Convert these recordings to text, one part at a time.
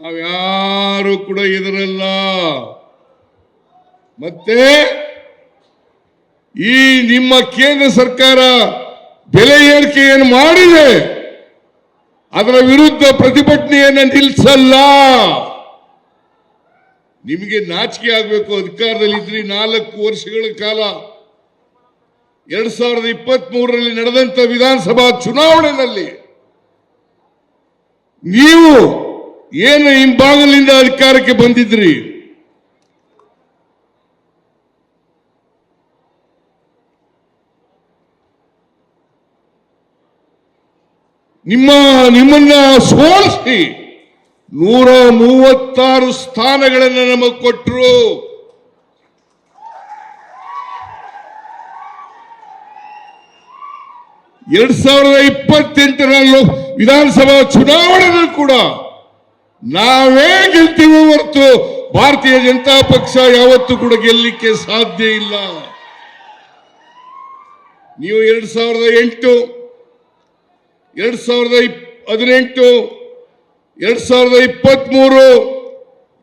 ನಾವ್ಯಾರು ಕೂಡ ಇದರಲ್ಲ ಮತ್ತೆ ಈ ನಿಮ್ಮ ಕೇಂದ್ರ ಸರ್ಕಾರ ಬೆಲೆ ಏರಿಕೆಯನ್ನು ಮಾಡಿದೆ. ಅದರ ವಿರುದ್ಧ ಪ್ರತಿಭಟನೆಯನ್ನು ನಿಲ್ಲಿಸಲ್ಲ ನಿಮಗೆ ನಾಚಿಕೆ ಆಗಬೇಕು ಅಧಿಕಾರದಲ್ಲಿದ್ರಿ ನಾಲ್ಕು ವರ್ಷಗಳ ಕಾಲ. ಎರಡ್ ಸಾವಿರದ ಇಪ್ಪತ್ತ್ ಮೂರರಲ್ಲಿ ನಡೆದಂತ ವಿಧಾನಸಭಾ ಚುನಾವಣೆಯಲ್ಲಿ ನೀವು ಏನು ಹಿಂಭಾಗಲಿಂದ ಅಧಿಕಾರಕ್ಕೆ ಬಂದಿದ್ರಿ? ನಿಮ್ಮ, ನಿಮ್ಮನ್ನ ಸೋಲಿಸಿ ನೂರ ಮೂವತ್ತಾರು ಸ್ಥಾನಗಳನ್ನು ನಮಗೆ ಕೊಟ್ಟರು ಎರಡ್ ಸಾವಿರದ ಇಪ್ಪತ್ತೆಂಟರ ವಿಧಾನಸಭಾ ಚುನಾವಣೆಗಳು ಕೂಡ ನಾವೇ ಗೆಲ್ತೀವೋ ಹೊರತು ಭಾರತೀಯ ಜನತಾ ಪಕ್ಷ ಯಾವತ್ತೂ ಕೂಡ ಗೆಲ್ಲಲಿಕ್ಕೆ ಸಾಧ್ಯ ಇಲ್ಲ. ನೀವು ಎರಡ್ ಸಾವಿರದ ಎಂಟು, ಎರಡ್ ಸಾವಿರದ ಹದಿನೆಂಟು, ಎರಡ್ ಸಾವಿರದ ಇಪ್ಪತ್ತ್ ಮೂರು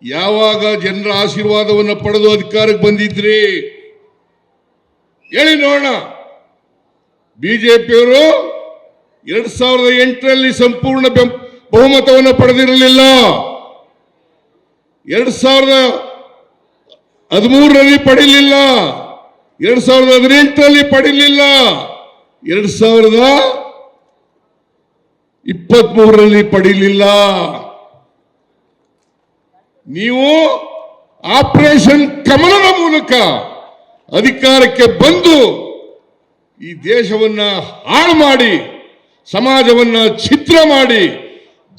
ಯಾವಾಗ ಜನರ ಆಶೀರ್ವಾದವನ್ನು ಪಡೆದು ಅಧಿಕಾರಕ್ಕೆ ಬಂದಿದ್ರಿ? ಹೇಳಿ ನೋಡೋಣ. ಬಿಜೆಪಿಯವರು ಎರಡ್ ಸಾವಿರದ ಎಂಟರಲ್ಲಿ ಸಂಪೂರ್ಣ ಬೆಂ- ಬಹುಮತವನ್ನು ಪಡೆದಿರಲಿಲ್ಲ. ಎರಡ್ ಸಾವಿರದ ಹದಿಮೂರರಲ್ಲಿ ಪಡಿಲಿಲ್ಲ. ಎರಡ್ ಸಾವಿರದ ಹದಿನೆಂಟರಲ್ಲಿ ಪಡಿಲಿಲ್ಲ. ಎರಡ್ ಸಾವಿರದ ಇಪ್ಪತ್ತ್ ಮೂರರಲ್ಲಿ ಪಡಿಲಿಲ್ಲ. ನೀವು ಆಪರೇಷನ್ ಕಮಲದ ಮೂಲಕ ಅಧಿಕಾರಕ್ಕೆ ಬಂದು ಈ ದೇಶವನ್ನ ಹಾಳು ಮಾಡಿ, ಸಮಾಜವನ್ನ ಛಿದ್ರ ಮಾಡಿ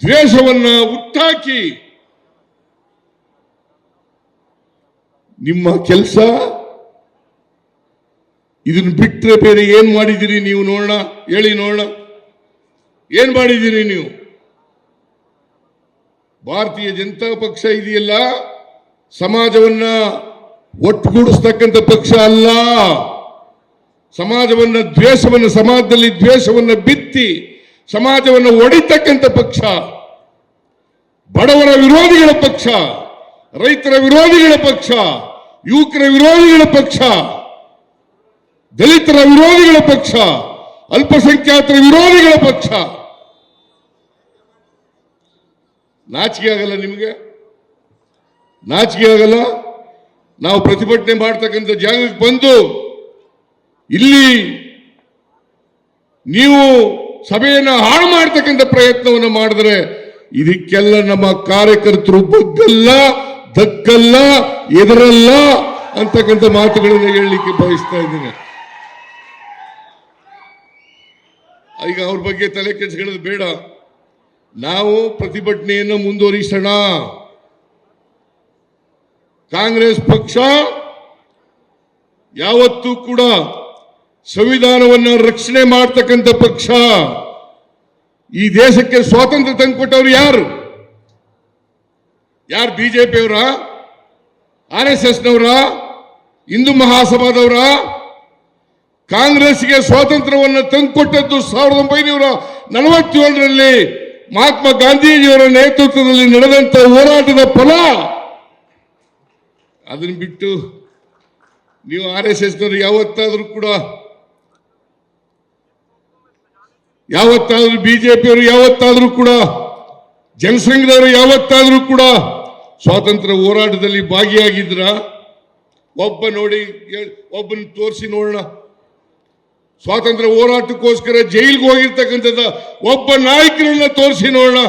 ದ್ವೇಷವನ್ನ ಹುಟ್ಟಾಕಿ ನಿಮ್ಮ ಕೆಲಸ? ಇದನ್ನು ಬಿಟ್ಟರೆ ಬೇರೆ ಏನ್ ಮಾಡಿದಿರಿ ನೀವು ನೋಡೋಣ, ಹೇಳಿ ನೋಡೋಣ. ಏನ್ ಮಾಡಿದ್ದೀರಿ ನೀವು? ಭಾರತೀಯ ಜನತಾ ಪಕ್ಷ ಇದೆಯಲ್ಲ, ಸಮಾಜವನ್ನ ಒಟ್ಟುಗೂಡಿಸ್ತಕ್ಕಂಥ ಪಕ್ಷ ಅಲ್ಲ. ಸಮಾಜವನ್ನ ದ್ವೇಷವನ್ನು, ಸಮಾಜದಲ್ಲಿ ದ್ವೇಷವನ್ನ ಬಿತ್ತಿ, ಸಮಾಜವನ್ನು ಒಡಿತಕ್ಕಂಥ ಪಕ್ಷ. ಬಡವರ ವಿರೋಧಿಗಳ ಪಕ್ಷ, ರೈತರ ವಿರೋಧಿಗಳ ಪಕ್ಷ, ಯುವಕರ ವಿರೋಧಿಗಳ ಪಕ್ಷ, ದಲಿತರ ವಿರೋಧಿಗಳ ಪಕ್ಷ, ಅಲ್ಪಸಂಖ್ಯಾತರ ವಿರೋಧಿಗಳ ಪಕ್ಷ. ನಾಚಿಕೆ ಆಗಲ್ಲ ನಿಮಗೆ? ನಾಚಿಕೆ ಆಗಲ್ಲ? ನಾವು ಪ್ರತಿಭಟನೆ ಮಾಡ್ತಕ್ಕಂಥ ಜಾಗಕ್ಕೆ ಬಂದು ಇಲ್ಲಿ ನೀವು ಸಭೆಯನ್ನು ಹಾಳು ಮಾಡ್ತಕ್ಕಂಥ ಪ್ರಯತ್ನವನ್ನು ಮಾಡಿದ್ರೆ ಇದಕ್ಕೆಲ್ಲ ನಮ್ಮ ಕಾರ್ಯಕರ್ತರು ಬಗ್ಗಲ್ಲ ದಕ್ಕಲ್ಲ ಎದರಲ್ಲ ಅಂತಕ್ಕಂಥ ಮಾತುಗಳನ್ನು ಹೇಳಲಿಕ್ಕೆ ಬಯಸ್ತಾ ಇದ್ದೇನೆ. ಈಗ ಅವ್ರ ಬಗ್ಗೆ ತಲೆ ಕೆಡಿಸ್ಕೊಳ್ಳೋದು ಬೇಡ. ನಾವು ಪ್ರತಿಭಟನೆಯನ್ನು ಮುಂದುವರಿಸೋಣ. ಕಾಂಗ್ರೆಸ್ ಪಕ್ಷ ಯಾವತ್ತೂ ಕೂಡ ಸಂವಿಧಾನವನ್ನು ರಕ್ಷಣೆ ಮಾಡ್ತಕ್ಕಂಥ ಪಕ್ಷ. ಈ ದೇಶಕ್ಕೆ ಸ್ವಾತಂತ್ರ್ಯ ತಂದುಕೊಟ್ಟವರು ಯಾರು? ಯಾರು ಬಿಜೆಪಿಯವರ? ಆರ್ ಎಸ್ ಎಸ್ನವರ? ಹಿಂದೂ ಮಹಾಸಭಾದವರ? ಕಾಂಗ್ರೆಸ್ಗೆ ಸ್ವಾತಂತ್ರ್ಯವನ್ನು ತಂದುಕೊಟ್ಟದ್ದು ಸಾವಿರದ ಒಂಬೈನೂರ ನಲವತ್ತೇಳರಲ್ಲಿ ಮಹಾತ್ಮ ಗಾಂಧೀಜಿಯವರ ನೇತೃತ್ವದಲ್ಲಿ ನಡೆದಂತ ಹೋರಾಟದ ಫಲ. ಅದನ್ನು ಬಿಟ್ಟು ನೀವು ಆರ್ ಎಸ್ ಎಸ್ನವರು ಯಾವತ್ತಾದರೂ ಕೂಡ ಯಾವತ್ತಾದ್ರೂ ಬಿಜೆಪಿಯವರು ಯಾವತ್ತಾದ್ರೂ ಕೂಡ, ಜನಸಂಘದವರು ಯಾವತ್ತಾದ್ರೂ ಕೂಡ ಸ್ವಾತಂತ್ರ್ಯ ಹೋರಾಟದಲ್ಲಿ ಭಾಗಿಯಾಗಿದ್ರ, ಒಬ್ಬ ನೋಡಿ ಒಬ್ಬನ ತೋರಿಸಿ ನೋಡೋಣ. ಸ್ವಾತಂತ್ರ್ಯ ಹೋರಾಟಕ್ಕೋಸ್ಕರ ಜೈಲಿಗೆ ಹೋಗಿರ್ತಕ್ಕಂಥದ್ದು ಒಬ್ಬ ನಾಯಕರನ್ನ ತೋರಿಸಿ ನೋಡೋಣ.